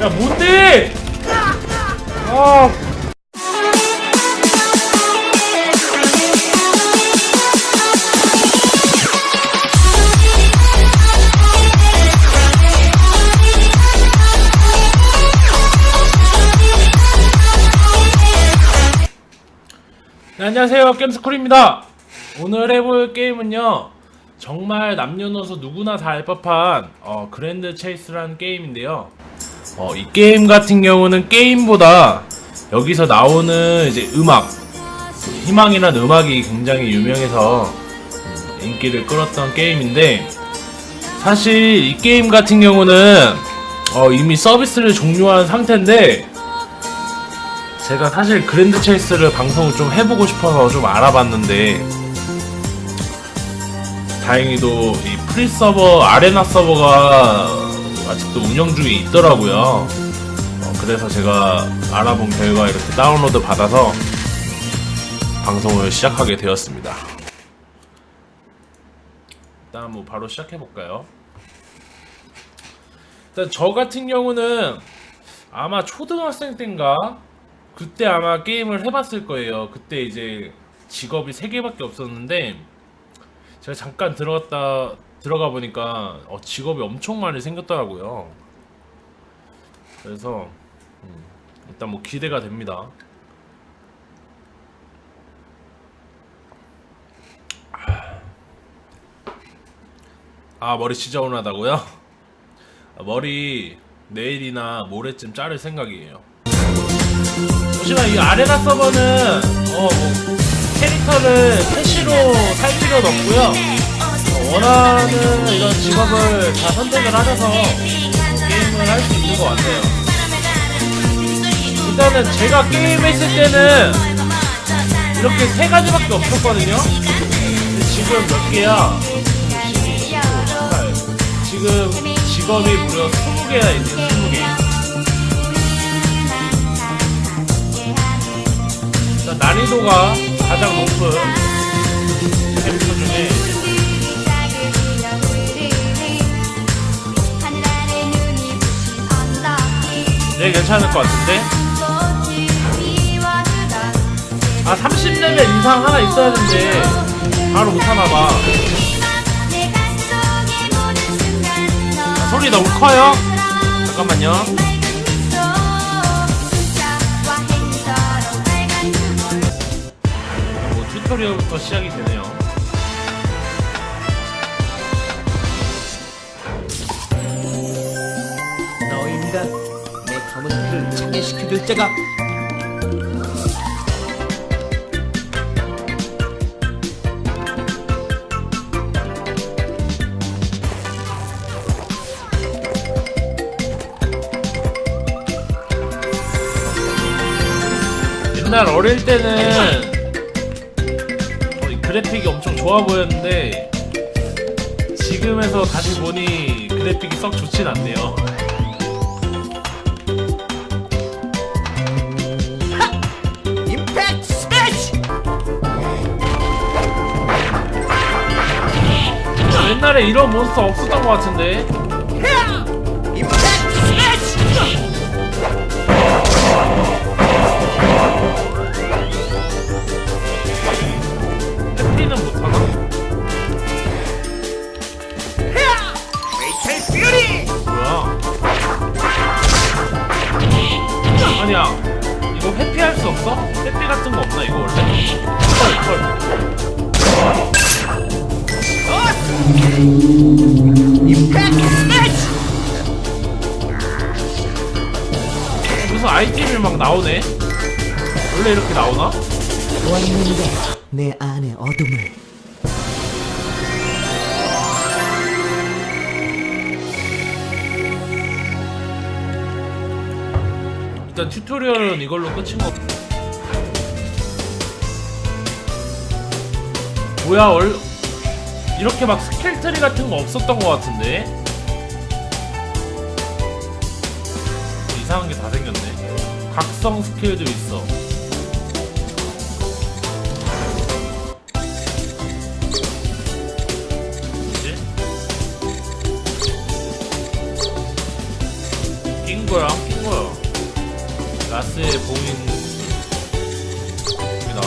야 뭔데? 아. 네, 안녕하세요. 겜스쿨입니다. 오늘 해볼 게임은요 정말 남녀노소 누구나 다 알 법한 어, 그랜드 체이스라는 게임인데요 어, 이 게임 같은 경우는 게임보다 여기서 나오는 이제 음악 희망이란 음악이 굉장히 유명해서 음, 인기를 끌었던 게임인데 사실 이 게임 같은 경우는 어, 이미 서비스를 종료한 상태인데 제가 사실 그랜드 체이스를 방송을 좀 해보고 싶어서 좀 알아봤는데 다행히도 이 프리 서버 아레나 서버가 아직도 운영 중에 있더라고요. 어, 그래서 제가 알아본 결과 이렇게 다운로드 받아서 방송을 시작하게 되었습니다. 일단 뭐 바로 시작해 볼까요? 일단 저 같은 경우는 아마 초등학생 때인가 그때 아마 게임을 해봤을 거예요. 그때 이제 직업이 세 개밖에 없었는데 제가 잠깐 들어갔다 들어가 보니까 어, 직업이 엄청 많이 생겼더라고요. 그래서 음, 일단 뭐 기대가 됩니다. 아 머리 진짜 오늘하다고요? 아, 머리 내일이나 모레쯤 자를 생각이에요. 잠시만 이 아레나 서버는 어, 뭐, 캐릭터를 패시로 살 필요는 없고요. 어, 원하는 이런 직업을 다 선택을 하셔서 게임을 할 수 있는 것 같아요. 일단은 제가 게임했을 때는 이렇게 세 가지밖에 없었거든요. 근데 지금 몇 개야? 12, 15, 18. 지금 직업이 무려 20개나 있네요. 20개. 일단 난이도가 가장 높은 캐릭터 중에 되게 괜찮을 것 같은데? 아 30레벨 이상 하나 있어야 되는데 바로 못하나봐. 소리 너무 커요? 잠깐만요. 뭐 튜토리얼부터 시작이 되네요 시켜줄 자가 옛날 어릴 때는 그래픽이 엄청 좋아 보였는데 지금에서 다시 보니 그래픽이 썩 좋진 않네요. 옛날에 이런 몬스터 없었던 것 같은데 이거 회피할 수 없어? 회피 같은 거 없나 이거 원래? 헐 헐. 무슨 아이템이 막 나오네? 원래 이렇게 나오나? 왔는데 내 안의 어둠을 일단 튜토리얼은 이걸로 끝인 거. 뭐야, 얼... 이렇게 막 스킬 트리 같은 거 없었던 것 같은데? 이상한 게 다 생겼네. 각성 스킬도 있어. 뭐지? 킹 거야 킨 거야 라스의 봉인 여기다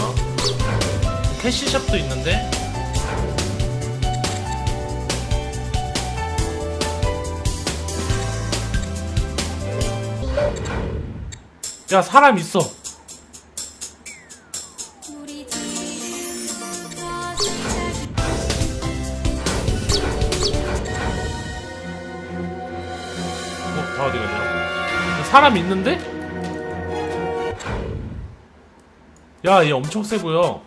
캐시샵도 있는데 야 사람 있어 어, 다 어디 갔냐? 사람 있는데? 야, 얘 엄청 세 보여.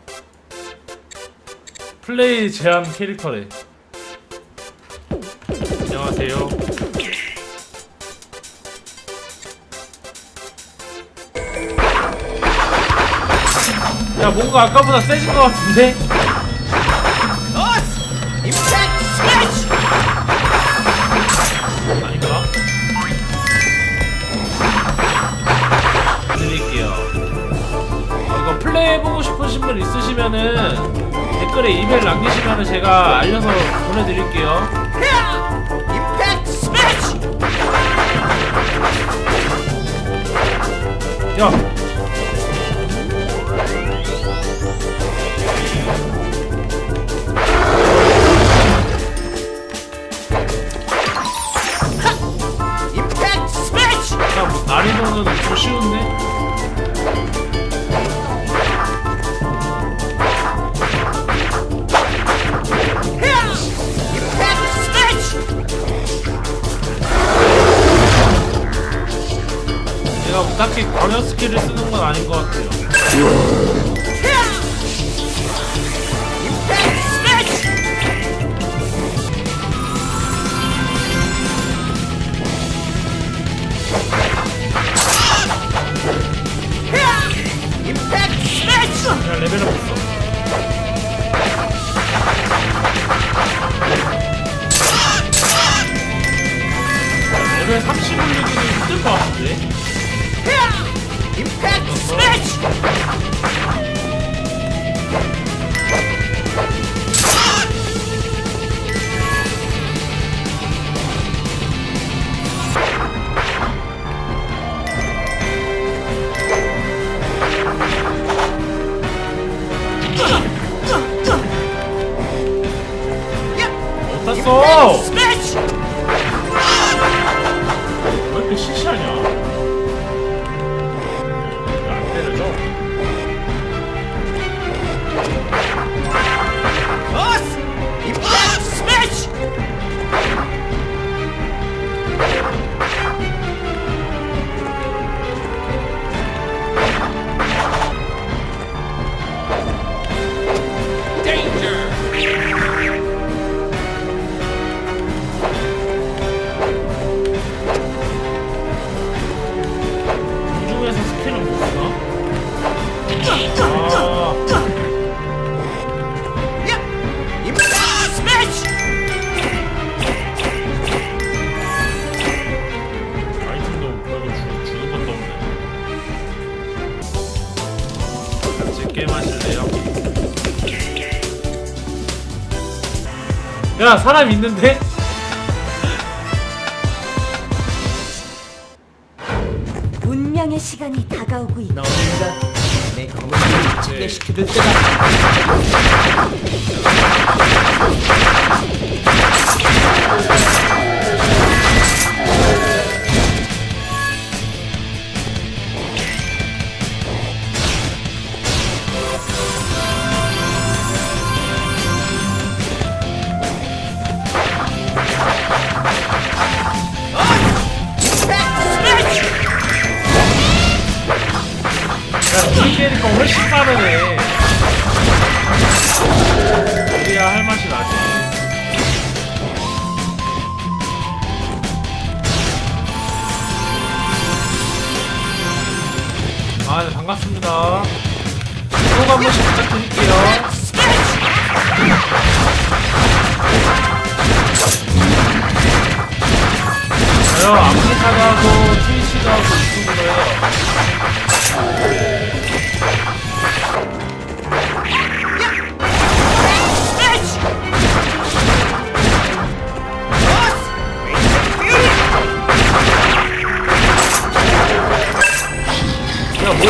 플레이 제한 캐릭터래. 안녕하세요. 뭔가 아까보다 세진 것 같은데? 아닌가? 드릴게요. 어, 이거 플레이해보고 싶으신 분 있으시면은 댓글에 이메일 남기시면은 제가 알려서 보내드릴게요. 야! 난이도는 좀 쉬운데? 내가 뭐 딱히 광역 스킬을 쓰는 건 아닌 것 같아요. 야, 사람 있는데? 운명의 시간이 다가오고 있다. 너희가 내 검은 피를 청해시켜줄 때다. 우리 캐니까 훨씬 빠르네. 그래야 할 맛이 나지. 아, 네, 반갑습니다. 구독 한 번씩 부탁드릴게요. 저요, 아프리카도 하고, 트위치도 하고, 유튜브도 해요.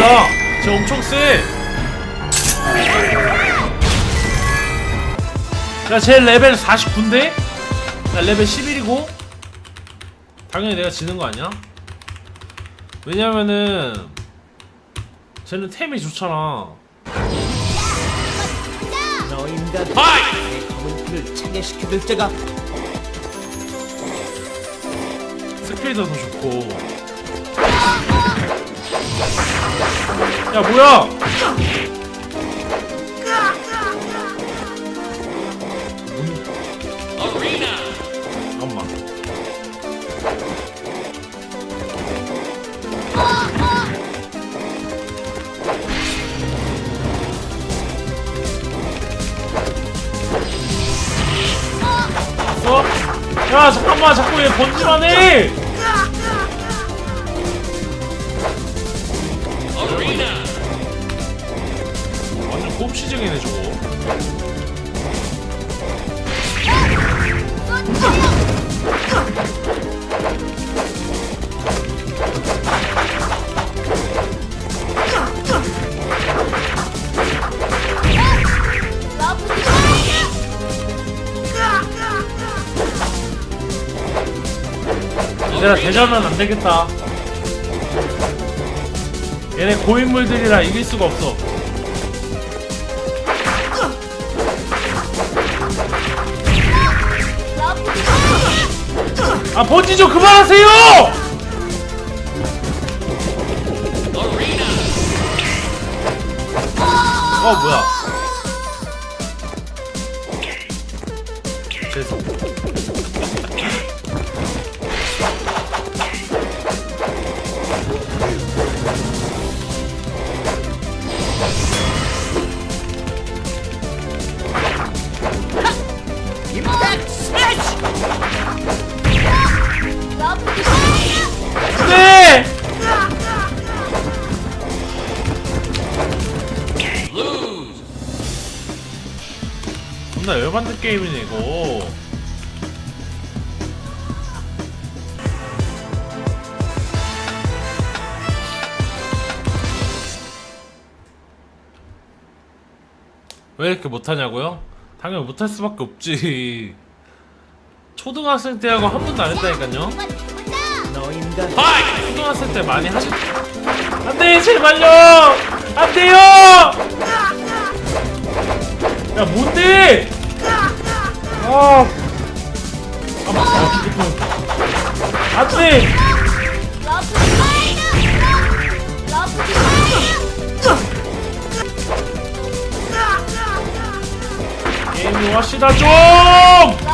뭐야? 쟤 엄청 세. 야, 쟤 레벨 49인데? 나 레벨 11이고? 당연히 내가 지는 거 아니야? 왜냐면은 쟤는 템이 좋잖아. 너 인간 내 검은 피를 차게시켜줄 자가 스피드도 좋고. 야, 뭐야? 어? 야 잠깐만 자꾸 얘 번지만 해! 꼼치쟁이네 저거. 얘들아 대전은 안 되겠다. 얘네 고인물들이라 이길 수가 없어 아 번지 좀 그만하세요! 어 뭐야? 죄송 네! 존나 열받는 게임이네 이거 왜 이렇게 못하냐고요? 당연히 못할 수밖에 없지 초등학생 때하고 한 번도 안 했다니까요 너 인간 초등학생 때 많이 하셨 안돼 제발요 안돼요 야 뭔데 아 아, 아 죽겠다 안돼 게임 좀 합시다 좀